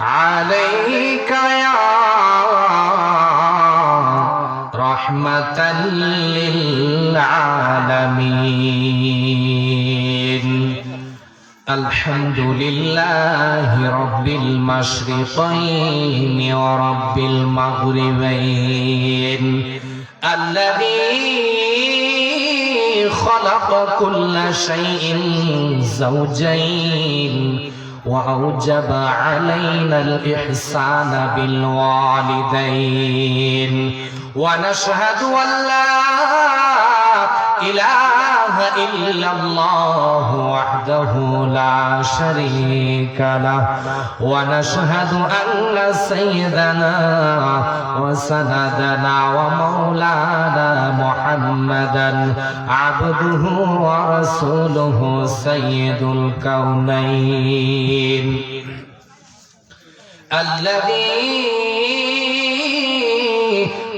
عليك يا رحمة للعالمين. الحمد لله رب المشرقين ورب المغربين. الذي خلق كل شيء زوجين. وأوجب علينا الإحسان بالوالدين. ونشهد أن لا إله إلا الله وحده لا شريك له. ونشهد أن سيدنا وسندنا ومولانا محمدا عبده ورسوله سيد الكونين الذي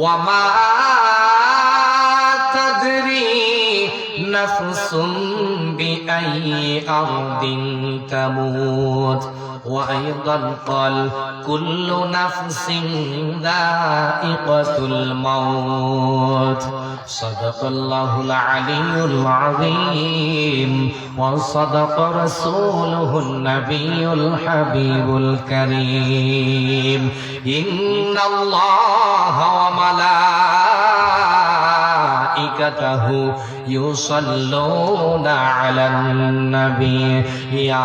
وما تدري نفس بأي أرض تموت. وأيضا قال كل نفس ذائقة الموت. صدق الله العلي العظيم وصدق رسوله النبي الحبيب الكريم. إن الله وملائكته يصلون على النبي. يا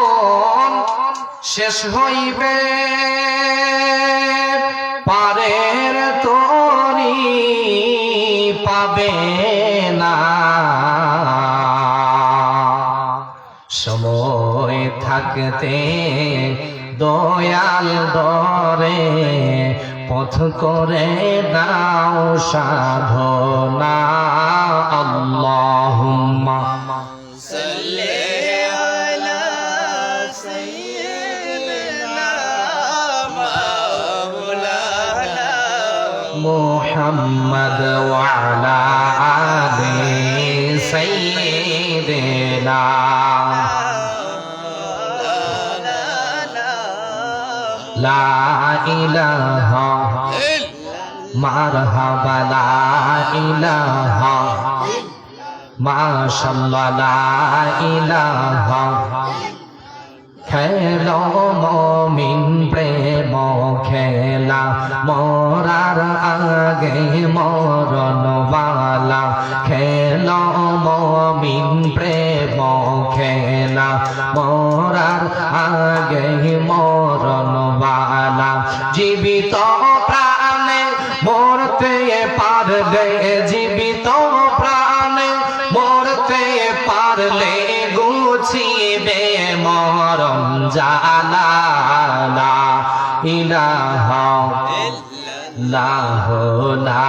শেষ হইবে। পারের তরি পাবে না। সময় থাকতে দয়াল দরে পথ করে দাও সাধনা। আল্লাহুম্মা وعلى آل سيدنا لا إله مرحبا لا إله ما شاء الله لا إله খেলো মমিন প্রেম খেলা মরার আগে মরণ বালা খেলো মমিন প্রেম খেলা। মরার আগে মরণ বালা জীবিত প্রাণে মরতে পারবে, জীবিত প্রাণে মরতে পারলে গুছিবে মরম জালা লাহ লা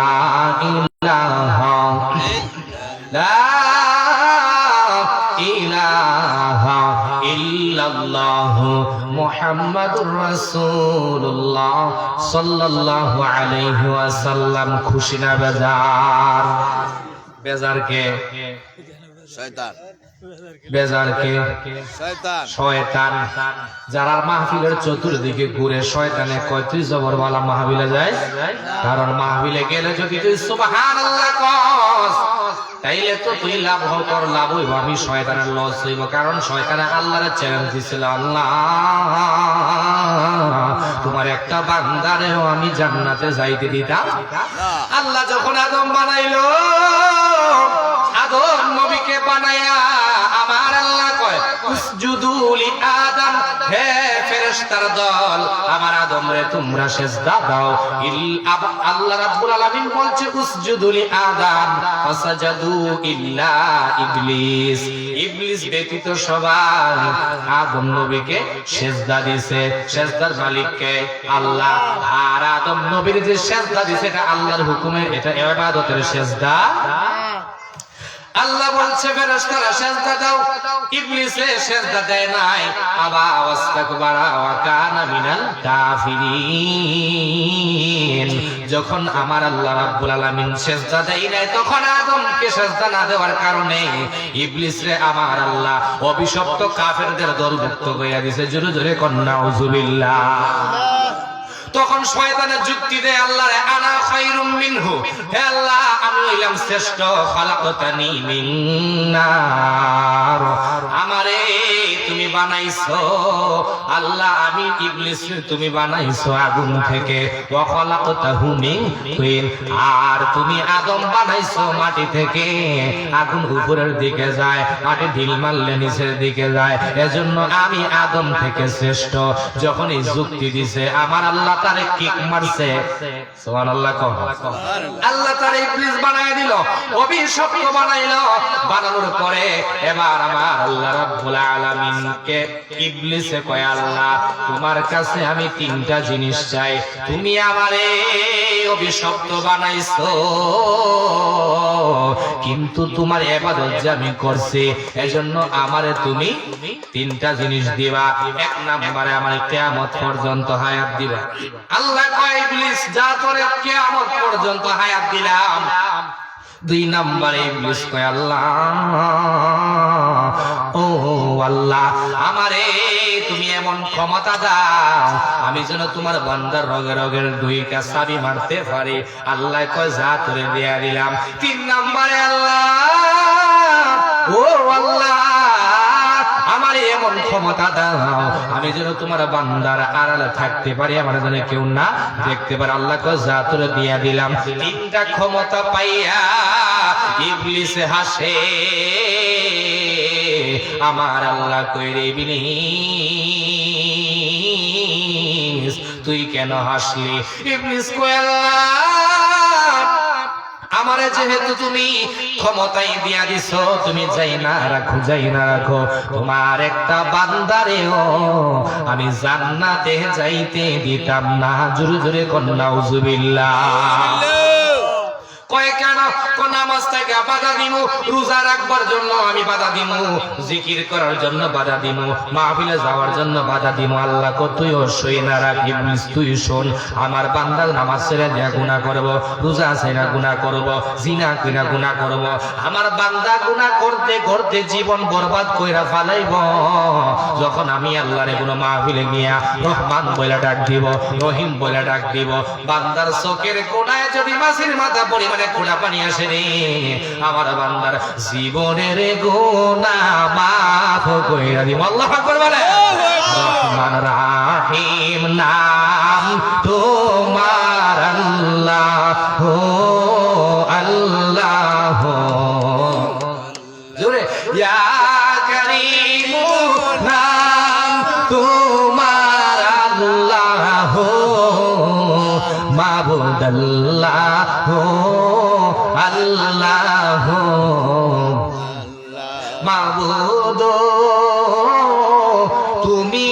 লা ইলাহা ইল্লাল্লাহ মুহাম্মাদুর রাসূলুল্লাহ সাল্লাল্লাহু আলাইহি ওয়াসাল্লাম। খুশি না বেজার? বেজার কে? শয়তান। বেজার কে? শয়তান। যারা মাহফিলের চতুর্দিকে ঘুরে শয়তানে মাহফিলে যায় কারণ মাহফিলে গেলে যদি তুই সুবহানাল্লাহ কস তাইলে তো তুই লাভ হও তোর লাভ হইব আমি শয়তানের লস হইব কারণ শয়তানে আল্লাহর চ্যালেঞ্জ দিছিল আল্লাহ। তোমার একটা বান্দারেও আমি জান্নাতে যাইতে দিতাম। আল্লাহ যখন আদম বানাইলো আদম নবীকে বানায়া আল্লাহ আদম নবীকে সেজদা সেজদার আল্লাহ। আর আদম নবীর যে সেজদা এটা আল্লাহর হুকুমে, এটা ইবাদতের সেজদা আল্লাহ বলছে ফেরেশতারা সেজদা দাও। ইবলিসে সেজদা দেয় নাই। আবা ওয়াস্তাকবারা ওয়া কানা মিনাল কাফিরিন। যখন আমার আল্লাহ রাব্বুল আলামিন সেজদা দেয় নাই তখন আদমকে সেজদা না দেওয়ার কারণে ইবলিস রে আমার আল্লাহ অভিশপ্ত কাফেরদের দলভুক্ত কইয়া দিছে জোরে জোরে কন্যা উজুবিল্লাহ তখন শয়তানের যুক্তি দেয় আল্লাহ রে আনা খায়রুম মিনহু। হে আল্লাহ হইলাম শ্রেষ্ঠ খালাকতানি মিন্নার আমারে বানাইছো? আল্লাহ, আমি ইবলিস তুমি বানাইছো আগুন থেকে। ওয়া খালাকতাহু মিন তিন আর তুমি আদম বানাইছো মাটি থেকে। আগুন উপরের দিকে যায়, মাটি ঢিল মারলে নিচের দিকে যায়। এজন্য আমি আদম থেকে শ্রেষ্ঠ। যখন এই যুক্তি দিছে, আমার আল্লাহ তারে কিক মারছে। সুবহানাল্লাহ কহ আল্লাহ তারে ইবলিস বানায় দিল, অভিশপ্ত বানাইলো। বানানোর পরে এবার আমার আল্লাহ রাব্বুল আলামিনকে ইবলিসে কয়, আল্লাহ, তোমার কাছে আমি তিনটা জিনিস চাই। তুমি আমারে অভিশপ্ত বানাইছো। কিন্তু তোমার এবাদত যে আমি করছি, এজন্য আমারে তুমি তিনটা জিনিস দিবা। এক নম্বরে আমার কিয়ামত পর্যন্ত হায়াত দিবা। আল্লাহ কয়, ইবলিস, যা তোরে কিয়ামত পর্যন্ত হায়াত দিলাম দুই নম্বরে কয়, আল্লাহ, ও আল্লাহ, আমারে তুমি এমন ক্ষমতা দাও, আমি যেন তোমার বান্দার রগে রগের দুইটা চাবি মারতে পারি। আল্লাহ কয়, যা তোরে দিয়া দিলাম। তিন নম্বরে আল্লাহ, ও আল্লাহ এমন ক্ষমতা দাও, আমি যেন তোমার বান্দার আড়ালে থাকতে পারি, আমার যেন কেউ না দেখতে পারে। আল্লাহ কয় যা দিয়া দিলাম। তিনটা ক্ষমতা পাইয়া ইবলিস হাসে, আমার আল্লাহ কইরে, ইবলিস, তুই কেন হাসলি? ইবলিস কয়, আল্লাহ আমারে যেহেতু তুমি ক্ষমতাই দিয়া দিছ তুমি যাই না রাখো যাই না রাখো। তোমার একটা বান্দারেও আমি জান্নাতে যাইতে দিতাম না। জোরে জোরে কন্যা উজুবিল্লাহ কয় কেন কোন নামাজ থেকে বাধা দিমু, রোজা রাখবার জন্য আমার নামাজ গুণা রোজা গুণা জিনা কইরা গুণা আমার বান্দা গুণা করতে করতে জীবন বরবাদ ফালাইব। যখন আমি আল্লাহরে কোনো মাহফিলে গিয়া রহমান বইলা ডাক দিব, রহিম বইলা ডাক দিব, বান্দার চোখের কোনায় যদি মাছের মাথা পরিমাণে কোড়া পানি আসে রে আমার বান্দার জীবনের গোনা মাফ কইরা দিব আল্লাহ আকবার বলে। রহমান রাহিম, নাম তোমার আল্লাহ। তুমি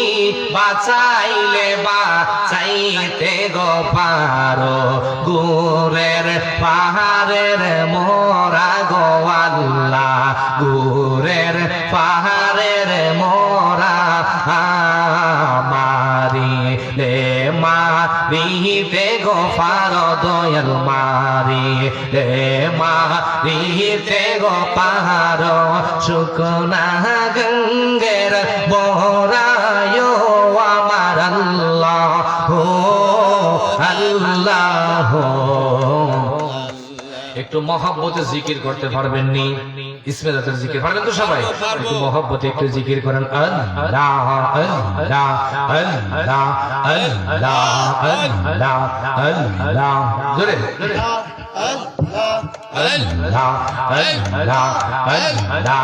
বাঁচাইলে বাঁচাইতে গো পারো। গুরের পাহাড়ের মোরা গো আল্লাহ। গুরের পাহাড়ের লে মারিতে গো পার দয়াল মারি। লে মারিতে গো পাহাড় শুকনা গঙ্গের বরায় একটু মহাব্বতে জিকির করতে পারবেন নি ইসমে জিকির পারবেন তো সবাই। একটু মহাব্বতে একটু জিকির করেন। আল্লাহ আল্লাহ আল্লাহ আল্লাহ আল্লাহ। আল্লাহ জোরে। জোরে আল্লাহ আল্লাহ আল্লাহ।